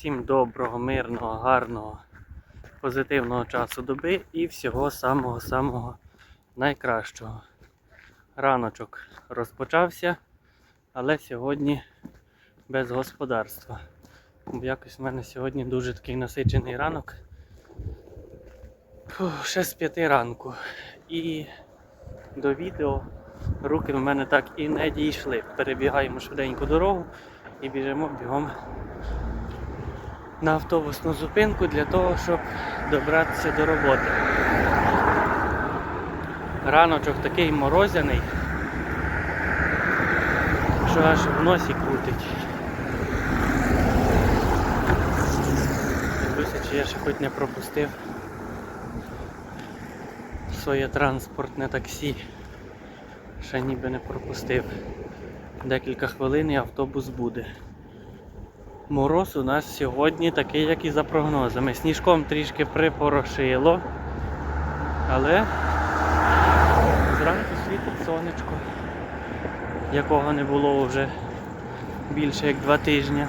Всім доброго, мирного, гарного, позитивного часу доби і всього самого-самого найкращого. Раночок розпочався, але сьогодні без господарства. Бо якось в мене сьогодні дуже такий насичений ранок. Фух, ще з п'яти ранку. І до відео руки в мене так і не дійшли. Перебігаємо швиденько дорогу і біжимо бігом на автобусну зупинку для того, щоб добратися до роботи. Раночок такий морозяний, що аж в носі крутить. Дивлюся, чи я ще хоч не пропустив своє транспортне таксі. Ще ніби не пропустив. Декілька хвилин і автобус буде. Мороз у нас сьогодні такий, як і за прогнозами. Сніжком трішки припорошило, але зранку світить сонечко, якого не було вже більше як два тижні.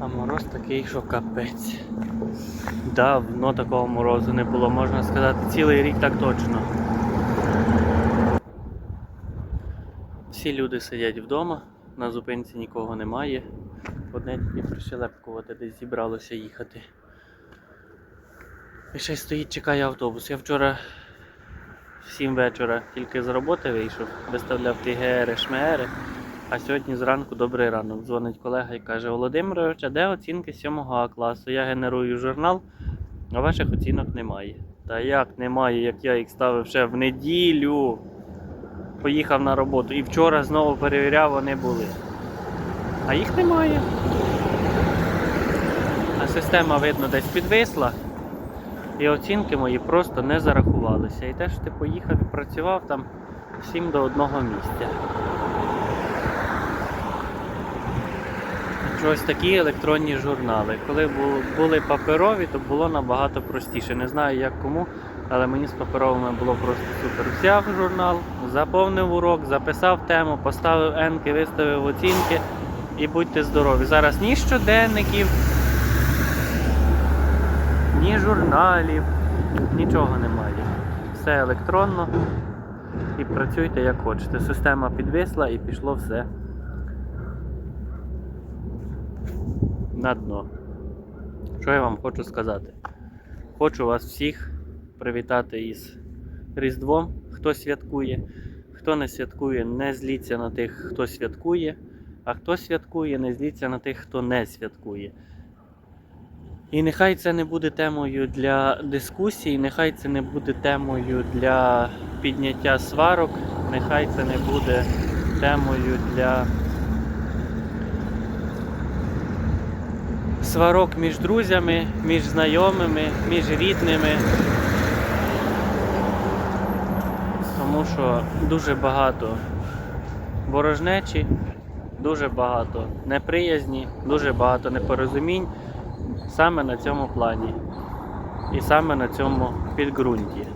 А мороз такий, що капець. Давно такого морозу не було, можна сказати, цілий рік так точно. Всі люди сидять вдома, на зупинці нікого немає. Одне тільки прищелепкувати десь зібралося їхати. І ще стоїть, чекає автобус. Я вчора в 7 вечора тільки з роботи вийшов, виставляв ті ГР, шмери. А сьогодні зранку добрий ранок. Дзвонить колега і каже: Володимирович, а де оцінки 7 А класу? Я генерую журнал, а ваших оцінок немає. Та як немає, як я їх ставив ще в неділю. Поїхав на роботу і вчора знову перевіряв, вони були. А їх немає. А система, видно, десь підвисла. І оцінки мої просто не зарахувалися. І те, що ти поїхав і працював там всім до одного місця. Ось такі електронні журнали. Коли були паперові, то було набагато простіше. Не знаю як кому, але мені з паперовими було просто супер. Взяв журнал, заповнив урок, записав тему, поставив енки, виставив оцінки і будьте здорові. Зараз ні щоденників, ні журналів, нічого немає. Все електронно і працюйте як хочете. Система підвисла і пішло все на дно. Що я вам хочу сказати? Хочу вас всіх привітати із Різдвом, хто святкує. Хто не святкує, не зліться на тих, хто святкує, а хто святкує, не зліться на тих, хто не святкує. І нехай це не буде темою для дискусій, нехай це не буде темою для підняття сварок, нехай це не буде темою для сварок між друзями, між знайомими, між рідними. Тому що дуже багато ворожнечі, дуже багато неприязні, дуже багато непорозумінь саме на цьому плані і саме на цьому підґрунті.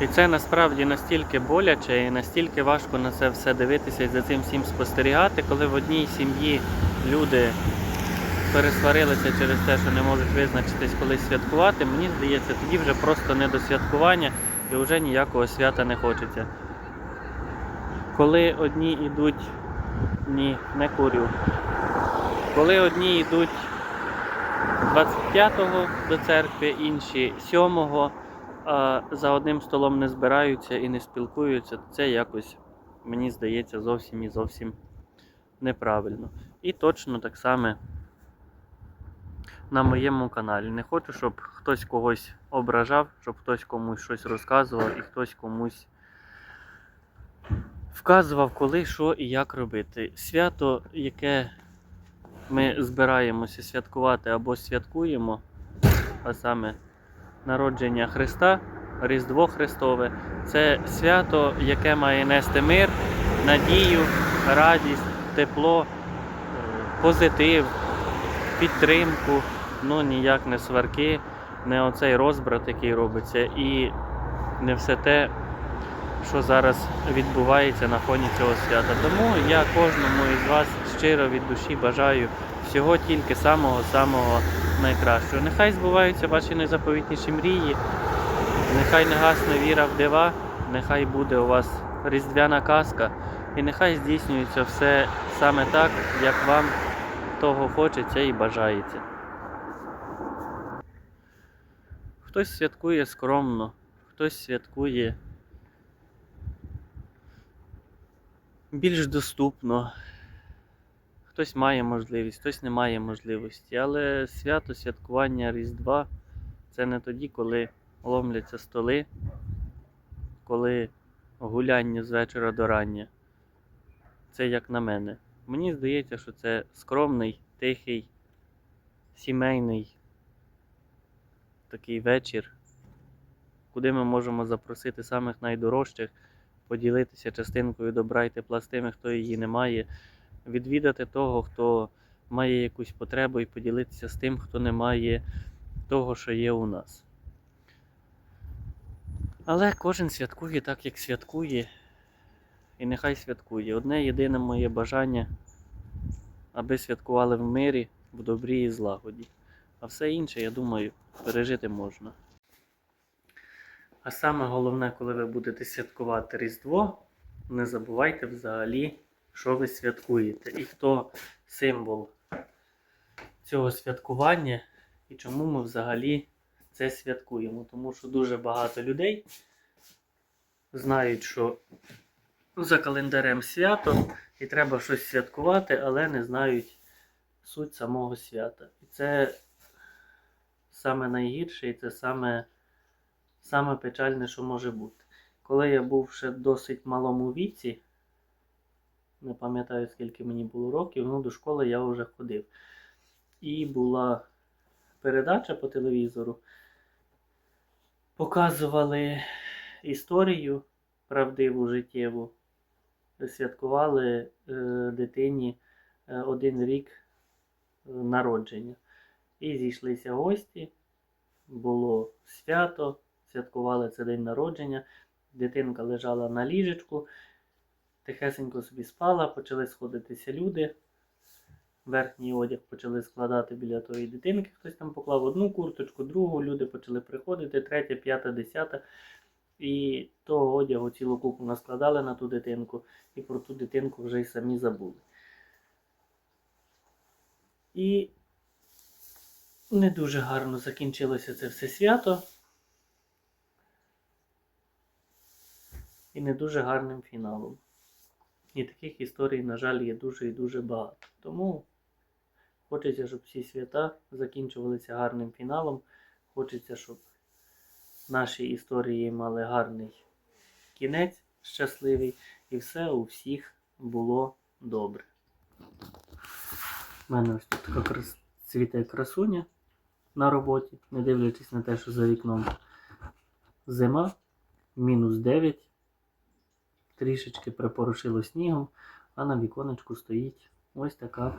І це насправді настільки боляче і настільки важко на це все дивитися і за цим всім спостерігати, коли в одній сім'ї люди пересварилися через те, що не можуть визначитись, коли святкувати, мені здається, тоді вже просто не до святкування і вже ніякого свята не хочеться. Коли одні йдуть, ні, не курю. Коли одні йдуть 25-го до церкви, інші 7-го, а за одним столом не збираються і не спілкуються, то це якось, мені здається, зовсім і зовсім неправильно. І точно так само на моєму каналі. Не хочу, щоб хтось когось ображав, щоб хтось комусь щось розказував і хтось комусь вказував, коли, що і як робити. Свято, яке ми збираємося святкувати або святкуємо, а саме народження Христа, Різдво Христове, це свято, яке має нести мир, надію, радість, тепло, е, позитив, підтримку, ну ніяк не сварки, не оцей розбрат, який робиться, і не все те, що зараз відбувається на фоні цього свята. Тому я кожному із вас щиро від душі бажаю всього тільки самого-самого найкращого. Нехай збуваються ваші найзаповітніші мрії, нехай не гасне віра в дива, нехай буде у вас різдвяна казка, і нехай здійснюється все саме так, як вам того хочеться і бажається. Хтось святкує скромно, хтось святкує більш доступно. Хтось має можливість, хтось не має можливості. Але свято святкування Різдва це не тоді, коли ломляться столи, коли гуляння з вечора до рання. Це як на мене. Мені здається, що це скромний, тихий, сімейний такий вечір, куди ми можемо запросити самих найдорожчих, поділитися частинкою добра й тепла з тими, хто її не має, відвідати того, хто має якусь потребу, і поділитися з тим, хто не має того, що є у нас. Але кожен святкує так, як святкує, і нехай святкує. Одне єдине моє бажання, аби святкували в мирі, в добрі і злагоді. А все інше, я думаю, пережити можна. А саме головне, коли ви будете святкувати Різдво, не забувайте взагалі, що ви святкуєте і хто символ цього святкування і чому ми взагалі це святкуємо. Тому що дуже багато людей знають, що за календарем свято і треба щось святкувати, але не знають суть самого свята. І це саме найгірше і це саме, саме печальне, що може бути. Коли я був ще досить малому віці, не пам'ятаю скільки мені було років, ну до школи я вже ходив. І була передача по телевізору. Показували історію правдиву життєву. Святкували е, дитині е, один рік е, народження. І зійшлися гості, було свято, святкували це день народження. Дитинка лежала на ліжечку, тихесенько собі спала, почали сходитися люди. Верхній одяг почали складати біля тої дитинки. Хтось там поклав одну курточку, другу, люди почали приходити, третя, п'ята, десята. І того одягу цілу купу наскладали на ту дитинку, і про ту дитинку вже й самі забули. І не дуже гарно закінчилося це все свято. І не дуже гарним фіналом. І таких історій, на жаль, є дуже і дуже багато. Тому хочеться, щоб всі свята закінчувалися гарним фіналом. Хочеться, щоб наші історії мали гарний кінець, щасливий, і все у всіх було добре. У мене ось тут така цвіте красуня на роботі, не дивлячись на те, що за вікном зима, мінус 9, трішечки припорошило снігом, а на віконечку стоїть ось така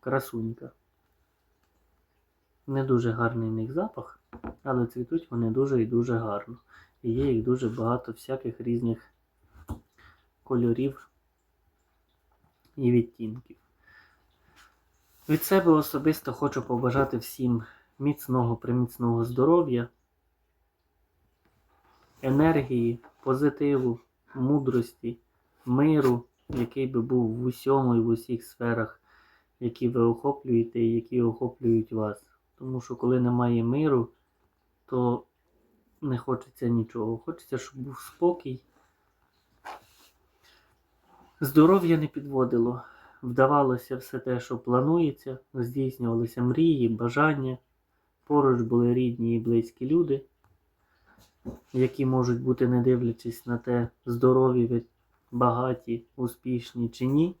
красунька. Не дуже гарний в них запах, але цвітуть вони дуже і дуже гарно. І є їх дуже багато всяких різних кольорів і відтінків. Від себе особисто хочу побажати всім міцного, приміцного здоров'я, енергії, позитиву, мудрості, миру, який би був в усьому і в усіх сферах, які ви охоплюєте і які охоплюють вас. Тому що коли немає миру, то не хочеться нічого. Хочеться, щоб був спокій. Здоров'я не підводило. Вдавалося все те, що планується, здійснювалися мрії, бажання. Поруч були рідні і близькі люди, які можуть бути, не дивлячись на те, здорові, багаті, успішні чи ні.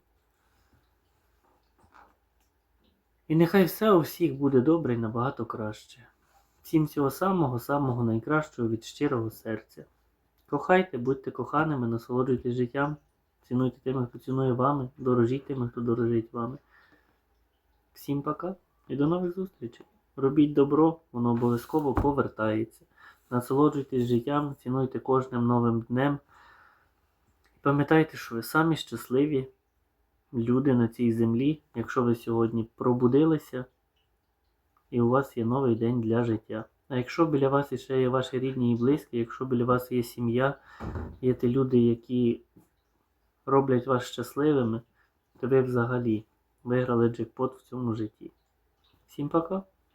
І нехай все у всіх буде добре і набагато краще. Всім всього самого-самого найкращого від щирого серця. Кохайте, будьте коханими, насолоджуйтесь життям, цінуйте тими, хто цінує вами, дорожіть тими, хто дорожить вами. Всім пока і до нових зустрічей. Робіть добро, воно обов'язково повертається. Насолоджуйтесь життям, цінуйте кожним новим днем, Пам'ятайте, що ви самі щасливі люди на цій землі, якщо ви сьогодні пробудилися і у вас є новий день для життя. А якщо біля вас ще є ваші рідні і близькі, якщо біля вас є сім'я, є ті люди, які роблять вас щасливими, то ви взагалі виграли джекпот в цьому житті. Всім пока